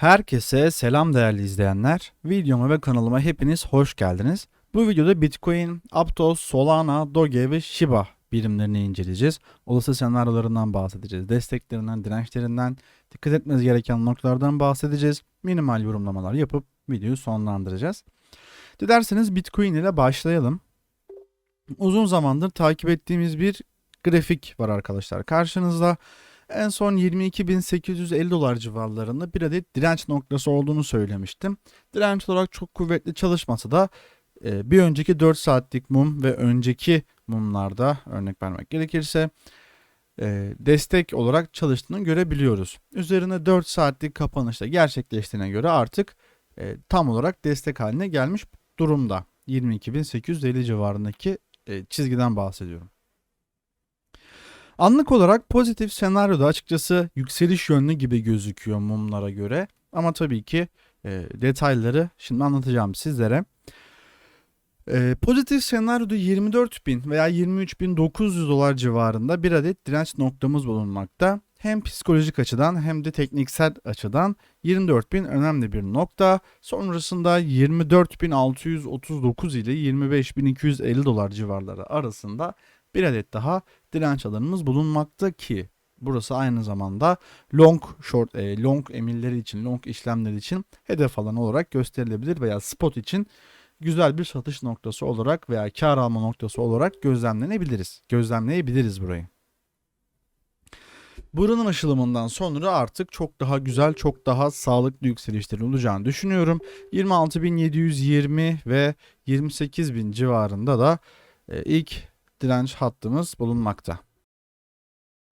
Herkese selam değerli izleyenler. Videoma ve kanalıma hepiniz hoş geldiniz. Bu videoda Bitcoin, Aptos, Solana, Doge ve Shiba birimlerini inceleyeceğiz. Olası senaryolarından bahsedeceğiz. Desteklerinden, dirençlerinden, dikkat etmeniz gereken noktalardan bahsedeceğiz. Minimal yorumlamalar yapıp videoyu sonlandıracağız. Dilerseniz Bitcoin ile başlayalım. Uzun zamandır takip ettiğimiz bir grafik var arkadaşlar. Karşınızda en son 22.850 dolar civarlarında bir adet direnç noktası olduğunu söylemiştim. Direnç olarak çok kuvvetli çalışmasa da e, bir önceki 4 saatlik mum ve önceki mumlarda örnek vermek gerekirse e, destek olarak çalıştığını görebiliyoruz. Üzerine 4 saatlik kapanışta gerçekleştiğine göre artık e, tam olarak destek haline gelmiş durumda. 22.850 civarındaki çizgiden bahsediyorum. Anlık olarak pozitif senaryoda açıkçası yükseliş yönlü gibi gözüküyor mumlara göre. Ama tabii ki e, detayları şimdi anlatacağım sizlere. E, pozitif senaryoda 24.000 veya 23.900 dolar civarında bir adet direnç noktamız bulunmakta. Hem psikolojik açıdan hem de tekniksel açıdan 24.000 önemli bir nokta. Sonrasında 24.639 ile 25.250 dolar civarları arasında bir adet daha direnç alanımız bulunmakta ki burası aynı zamanda long short e, long emirleri için long işlemleri için hedef alan olarak gösterilebilir veya spot için güzel bir satış noktası olarak veya kar alma noktası olarak gözlemlenebiliriz. Gözlemleyebiliriz burayı. Buranın aşılımından sonra artık çok daha güzel, çok daha sağlıklı yükselişlerin olacağını düşünüyorum. 26.720 ve 28.000 civarında da e, ilk direnç hattımız bulunmakta.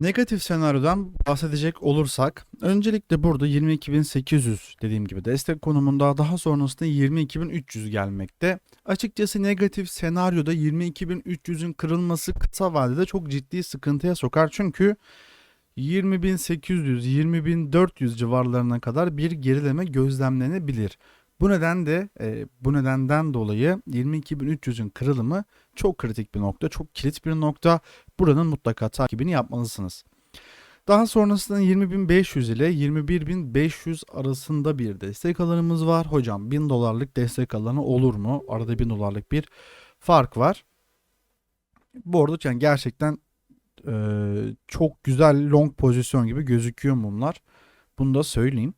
Negatif senaryodan bahsedecek olursak öncelikle burada 22.800 dediğim gibi destek konumunda daha sonrasında 22.300 gelmekte. Açıkçası negatif senaryoda 22.300'ün kırılması kısa vadede çok ciddi sıkıntıya sokar çünkü 20.800 20.400 civarlarına kadar bir gerileme gözlemlenebilir. Bu neden de e, bu nedenden dolayı 22.300'ün kırılımı çok kritik bir nokta, çok kilit bir nokta. Buranın mutlaka takibini yapmalısınız. Daha sonrasında 20.500 ile 21.500 arasında bir destek alanımız var. Hocam 1000 dolarlık destek alanı olur mu? Arada 1000 dolarlık bir fark var. Bu arada yani gerçekten e, çok güzel long pozisyon gibi gözüküyor mumlar. Bunu da söyleyeyim.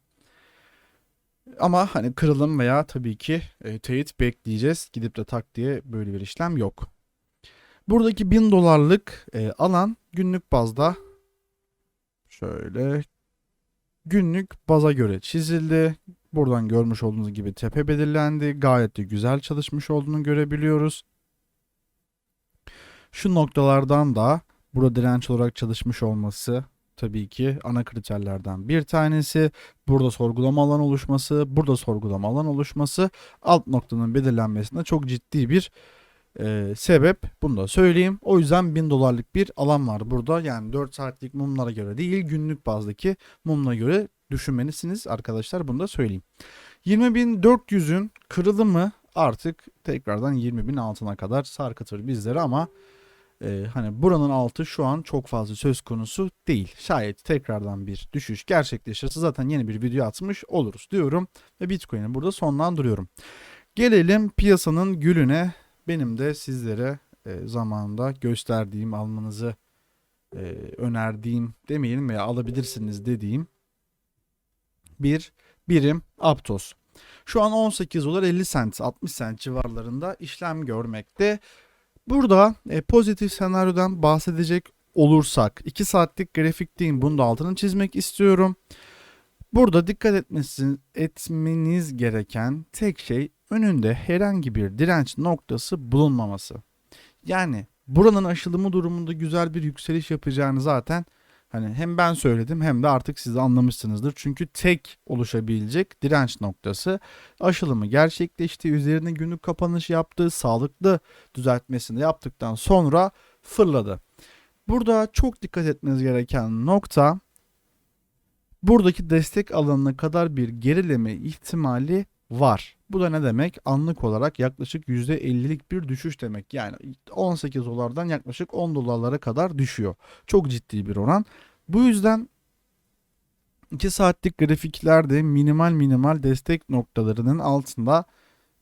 Ama hani kırılım veya tabii ki e, teyit bekleyeceğiz. Gidip de tak diye böyle bir işlem yok. Buradaki 1000 dolarlık e, alan günlük bazda şöyle günlük baza göre çizildi. Buradan görmüş olduğunuz gibi tepe belirlendi. Gayet de güzel çalışmış olduğunu görebiliyoruz. Şu noktalardan da burada direnç olarak çalışmış olması tabii ki ana kriterlerden bir tanesi. Burada sorgulama alan oluşması, burada sorgulama alan oluşması alt noktanın belirlenmesinde çok ciddi bir e, sebep. Bunu da söyleyeyim. O yüzden 1000 dolarlık bir alan var burada. Yani 4 saatlik mumlara göre değil günlük bazdaki mumla göre düşünmelisiniz arkadaşlar. Bunu da söyleyeyim. 20.400'ün kırılımı artık tekrardan 20.000 altına kadar sarkıtır bizleri ama ee, hani buranın altı şu an çok fazla söz konusu değil. Şayet tekrardan bir düşüş gerçekleşirse zaten yeni bir video atmış oluruz diyorum ve Bitcoin'i burada sonlandırıyorum. Gelelim piyasanın gülüne. Benim de sizlere e, zamanında gösterdiğim, almanızı e, önerdiğim demeyelim veya alabilirsiniz dediğim bir birim Aptos. Şu an 18 dolar 50 sent 60 sent civarlarında işlem görmekte. Burada e, pozitif senaryodan bahsedecek olursak 2 saatlik grafikteyim bunu da altını çizmek istiyorum. Burada dikkat etmesin, etmeniz gereken tek şey önünde herhangi bir direnç noktası bulunmaması. Yani buranın aşılımı durumunda güzel bir yükseliş yapacağını zaten Hani hem ben söyledim hem de artık siz anlamışsınızdır. Çünkü tek oluşabilecek direnç noktası aşılımı gerçekleşti. Üzerine günlük kapanış yaptığı sağlıklı düzeltmesini yaptıktan sonra fırladı. Burada çok dikkat etmeniz gereken nokta buradaki destek alanına kadar bir gerileme ihtimali var. Bu da ne demek? Anlık olarak yaklaşık %50'lik bir düşüş demek. Yani 18 dolardan yaklaşık 10 dolarlara kadar düşüyor. Çok ciddi bir oran. Bu yüzden 2 saatlik grafiklerde minimal minimal destek noktalarının altında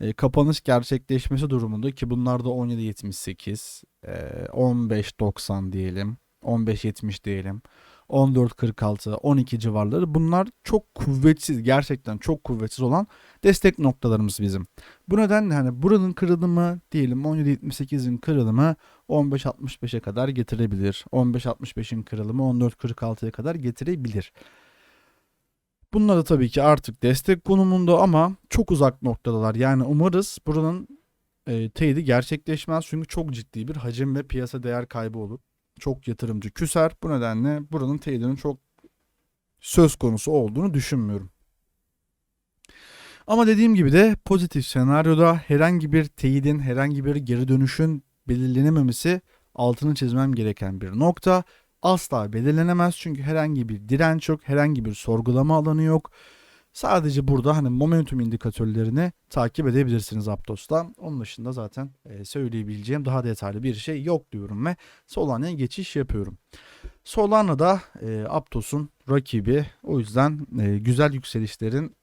e, kapanış gerçekleşmesi durumunda ki bunlar da 17.78, e, 15.90 diyelim, 15.70 diyelim, 14.46, 12 civarları bunlar çok kuvvetsiz gerçekten çok kuvvetsiz olan destek noktalarımız bizim. Bu nedenle hani buranın kırılımı diyelim 17.78'in kırılımı 15.65'e kadar getirebilir. 15.65'in kırılımı 14.46'ya kadar getirebilir. Bunlar da tabii ki artık destek konumunda ama çok uzak noktadalar. Yani umarız buranın e, teyidi gerçekleşmez. Çünkü çok ciddi bir hacim ve piyasa değer kaybı olur. Çok yatırımcı küser. Bu nedenle buranın teyidinin çok söz konusu olduğunu düşünmüyorum. Ama dediğim gibi de pozitif senaryoda herhangi bir teyidin, herhangi bir geri dönüşün belirlenememesi altını çizmem gereken bir nokta asla belirlenemez çünkü herhangi bir direnç yok, herhangi bir sorgulama alanı yok. Sadece burada hani momentum indikatörlerini takip edebilirsiniz Aptos'ta. Onun dışında zaten e, söyleyebileceğim daha detaylı bir şey yok diyorum ve Solana'ya geçiş yapıyorum. Solana da e, Aptos'un rakibi. O yüzden e, güzel yükselişlerin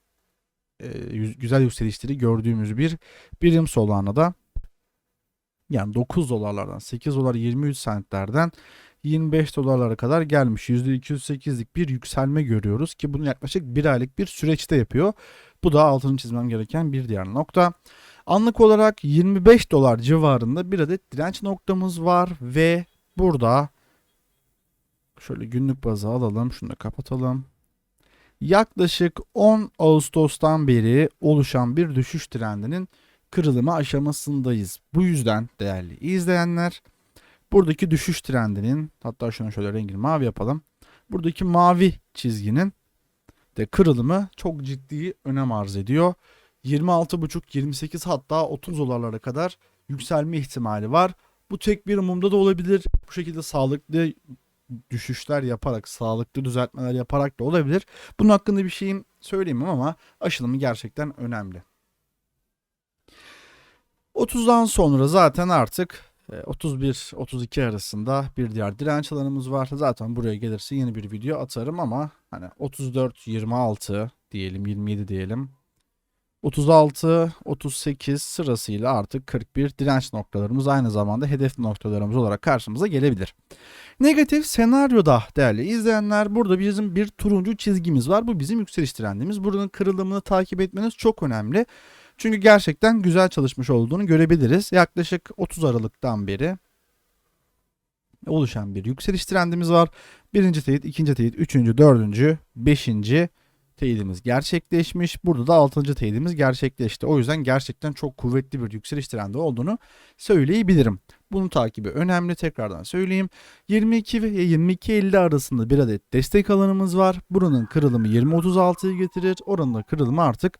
güzel yükselişleri gördüğümüz bir birim Solana'da. Yani 9 dolarlardan 8 dolar 23 centlerden 25 dolarlara kadar gelmiş. %208'lik bir yükselme görüyoruz ki bunu yaklaşık bir aylık bir süreçte yapıyor. Bu da altını çizmem gereken bir diğer nokta. Anlık olarak 25 dolar civarında bir adet direnç noktamız var ve burada şöyle günlük bazı alalım. Şunu da kapatalım. Yaklaşık 10 Ağustos'tan beri oluşan bir düşüş trendinin kırılımı aşamasındayız. Bu yüzden değerli izleyenler buradaki düşüş trendinin hatta şunu şöyle rengini mavi yapalım. Buradaki mavi çizginin de kırılımı çok ciddi önem arz ediyor. 26,5 28 hatta 30 dolarlara kadar yükselme ihtimali var. Bu tek bir mumda da olabilir. Bu şekilde sağlıklı düşüşler yaparak, sağlıklı düzeltmeler yaparak da olabilir. Bunun hakkında bir şeyim söyleyemem ama aşılımı gerçekten önemli. 30'dan sonra zaten artık 31-32 arasında bir diğer direnç alanımız var. Zaten buraya gelirse yeni bir video atarım ama hani 34-26 diyelim 27 diyelim. 36, 38 sırasıyla artık 41 direnç noktalarımız aynı zamanda hedef noktalarımız olarak karşımıza gelebilir. Negatif senaryoda değerli izleyenler burada bizim bir turuncu çizgimiz var. Bu bizim yükseliş trendimiz. Buranın kırılımını takip etmeniz çok önemli. Çünkü gerçekten güzel çalışmış olduğunu görebiliriz. Yaklaşık 30 Aralık'tan beri oluşan bir yükseliş trendimiz var. Birinci teyit, ikinci teyit, üçüncü, dördüncü, beşinci teyidimiz gerçekleşmiş. Burada da altıncı teyidimiz gerçekleşti. O yüzden gerçekten çok kuvvetli bir yükseliş trendi olduğunu söyleyebilirim. Bunun takibi önemli. Tekrardan söyleyeyim. 22 ve 22.50 arasında bir adet destek alanımız var. Buranın kırılımı 20.36'yı getirir. Oranın da kırılımı artık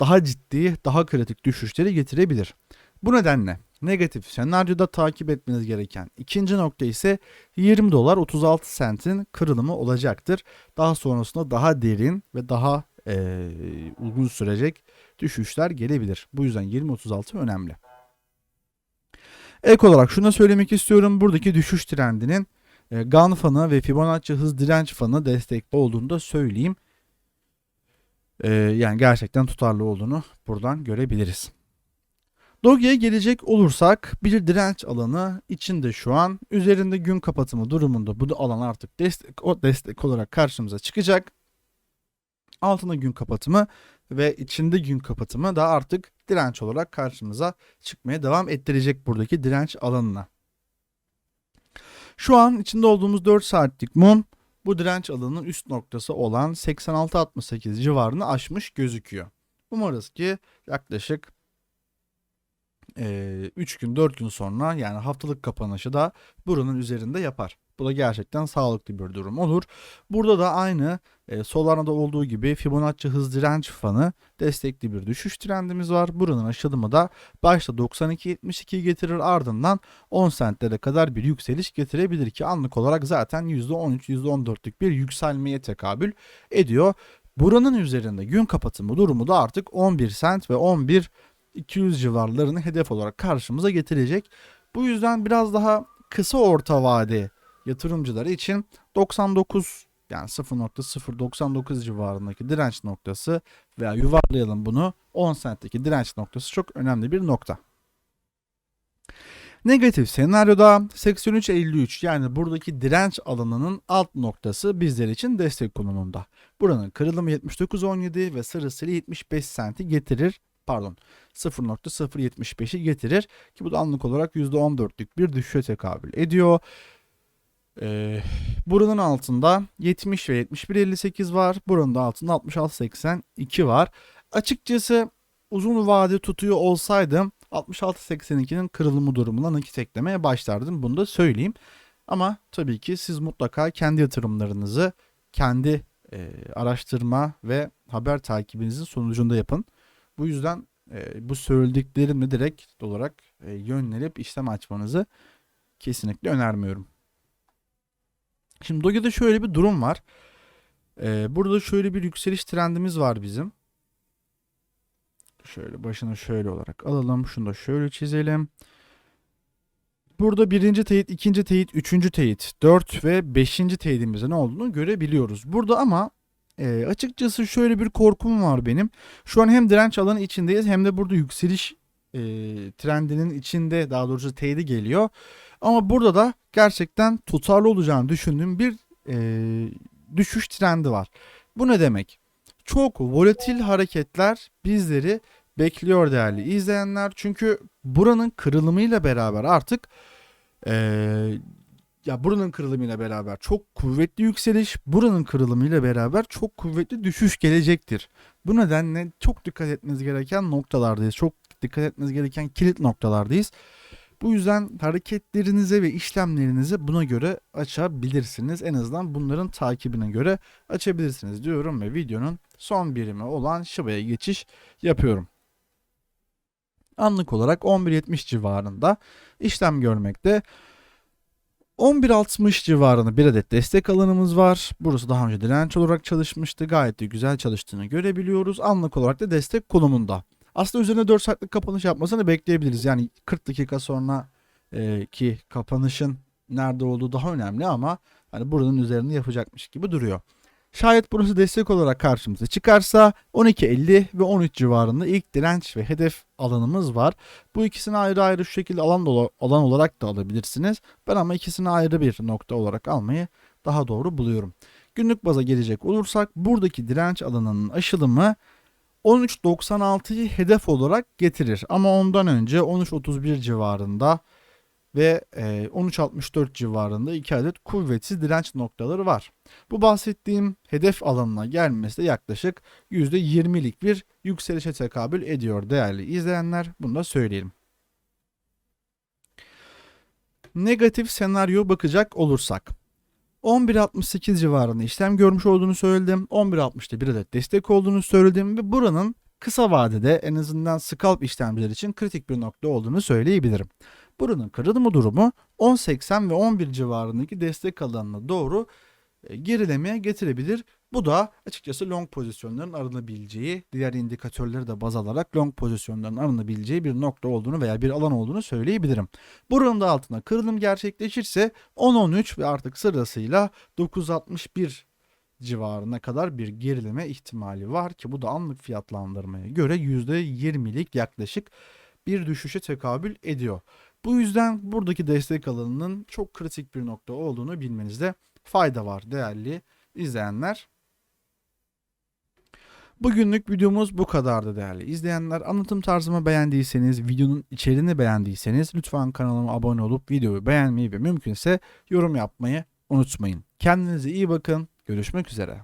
daha ciddi, daha kritik düşüşleri getirebilir. Bu nedenle negatif senaryoda takip etmeniz gereken ikinci nokta ise 20 dolar 36 sentin kırılımı olacaktır. Daha sonrasında daha derin ve daha e, uzun sürecek düşüşler gelebilir. Bu yüzden 20-36 önemli. Ek olarak şunu söylemek istiyorum. Buradaki düşüş trendinin e, GAN fanı ve Fibonacci hız direnç fanı destekli olduğunu da söyleyeyim. E, yani gerçekten tutarlı olduğunu buradan görebiliriz. Doge'ye gelecek olursak bir direnç alanı içinde şu an üzerinde gün kapatımı durumunda bu alan artık destek, o destek olarak karşımıza çıkacak. Altında gün kapatımı ve içinde gün kapatımı da artık direnç olarak karşımıza çıkmaya devam ettirecek buradaki direnç alanına. Şu an içinde olduğumuz 4 saatlik mum bu direnç alanının üst noktası olan 86-68 civarını aşmış gözüküyor. Umarız ki yaklaşık 3 gün 4 gün sonra yani haftalık kapanışı da buranın üzerinde yapar. Bu da gerçekten sağlıklı bir durum olur. Burada da aynı e, Solana'da olduğu gibi Fibonacci hız direnç fanı destekli bir düşüş trendimiz var. Buranın aşılımı da başta 92.72 getirir ardından 10 sentlere kadar bir yükseliş getirebilir ki anlık olarak zaten %13-%14'lük bir yükselmeye tekabül ediyor. Buranın üzerinde gün kapatımı durumu da artık 11 sent ve 11 200 civarlarını hedef olarak karşımıza getirecek. Bu yüzden biraz daha kısa orta vade yatırımcıları için 99 yani 0.099 civarındaki direnç noktası veya yuvarlayalım bunu 10 centteki direnç noktası çok önemli bir nokta. Negatif senaryoda 83.53 yani buradaki direnç alanının alt noktası bizler için destek konumunda. Buranın kırılımı 79.17 ve sırasıyla 75 centi getirir. Pardon 0.075'i getirir ki bu da anlık olarak %14'lük bir düşüşe tekabül ediyor. Ee, buranın altında 70 ve 71.58 var. Buranın da altında 66.82 var. Açıkçası uzun vade tutuyor olsaydım 66.82'nin kırılımı durumuna nakit eklemeye başlardım. Bunu da söyleyeyim. Ama tabii ki siz mutlaka kendi yatırımlarınızı kendi e, araştırma ve haber takibinizin sonucunda yapın. Bu yüzden e, bu söylediklerimle direkt olarak e, yönlenip işlem açmanızı kesinlikle önermiyorum. Şimdi Doge'de şöyle bir durum var. E, burada şöyle bir yükseliş trendimiz var bizim. Şöyle başını şöyle olarak alalım. Şunu da şöyle çizelim. Burada birinci teyit, ikinci teyit, üçüncü teyit, dört ve beşinci teyidimizde ne olduğunu görebiliyoruz. Burada ama e, açıkçası şöyle bir korkum var benim. Şu an hem direnç alanı içindeyiz hem de burada yükseliş e, trendinin içinde daha doğrusu teyidi geliyor. Ama burada da gerçekten tutarlı olacağını düşündüğüm bir e, düşüş trendi var. Bu ne demek? Çok volatil hareketler bizleri bekliyor değerli izleyenler. Çünkü buranın kırılımıyla beraber artık e, ya buranın kırılımıyla beraber çok kuvvetli yükseliş, buranın kırılımıyla beraber çok kuvvetli düşüş gelecektir. Bu nedenle çok dikkat etmeniz gereken noktalardayız. Çok dikkat etmeniz gereken kilit noktalardayız. Bu yüzden hareketlerinize ve işlemlerinizi buna göre açabilirsiniz. En azından bunların takibine göre açabilirsiniz diyorum ve videonun son birimi olan Shiba'ya geçiş yapıyorum. Anlık olarak 11.70 civarında işlem görmekte. 11.60 civarında bir adet destek alanımız var. Burası daha önce direnç olarak çalışmıştı. Gayet de güzel çalıştığını görebiliyoruz. Anlık olarak da destek konumunda. Aslında üzerine 4 saatlik kapanış yapmasını bekleyebiliriz. Yani 40 dakika sonra e, ki kapanışın nerede olduğu daha önemli ama hani buranın üzerinde yapacakmış gibi duruyor. Şayet burası destek olarak karşımıza çıkarsa 12.50 ve 13 civarında ilk direnç ve hedef alanımız var. Bu ikisini ayrı ayrı şu şekilde alan, alan olarak da alabilirsiniz. Ben ama ikisini ayrı bir nokta olarak almayı daha doğru buluyorum. Günlük baza gelecek olursak buradaki direnç alanının aşılımı 13.96'yı hedef olarak getirir. Ama ondan önce 13.31 civarında ve 13.64 civarında iki adet kuvvetsiz direnç noktaları var. Bu bahsettiğim hedef alanına gelmesi de yaklaşık %20'lik bir yükselişe tekabül ediyor değerli izleyenler. Bunu da söyleyelim. Negatif senaryo bakacak olursak 11.68 civarında işlem görmüş olduğunu söyledim. 11.60'da bir adet destek olduğunu söyledim ve buranın kısa vadede en azından scalp işlemciler için kritik bir nokta olduğunu söyleyebilirim. Buranın kırılma durumu 10.80 ve 11 civarındaki destek alanına doğru e, gerilemeye getirebilir. Bu da açıkçası long pozisyonların arınabileceği, diğer indikatörleri de baz alarak long pozisyonların arınabileceği bir nokta olduğunu veya bir alan olduğunu söyleyebilirim. Buranın da altına kırılım gerçekleşirse 10-13 ve artık sırasıyla 961 civarına kadar bir gerileme ihtimali var ki bu da anlık fiyatlandırmaya göre %20'lik yaklaşık bir düşüşe tekabül ediyor. Bu yüzden buradaki destek alanının çok kritik bir nokta olduğunu bilmenizde fayda var değerli izleyenler. Bugünlük videomuz bu kadardı değerli izleyenler. Anlatım tarzımı beğendiyseniz, videonun içeriğini beğendiyseniz lütfen kanalıma abone olup videoyu beğenmeyi ve mümkünse yorum yapmayı unutmayın. Kendinize iyi bakın. Görüşmek üzere.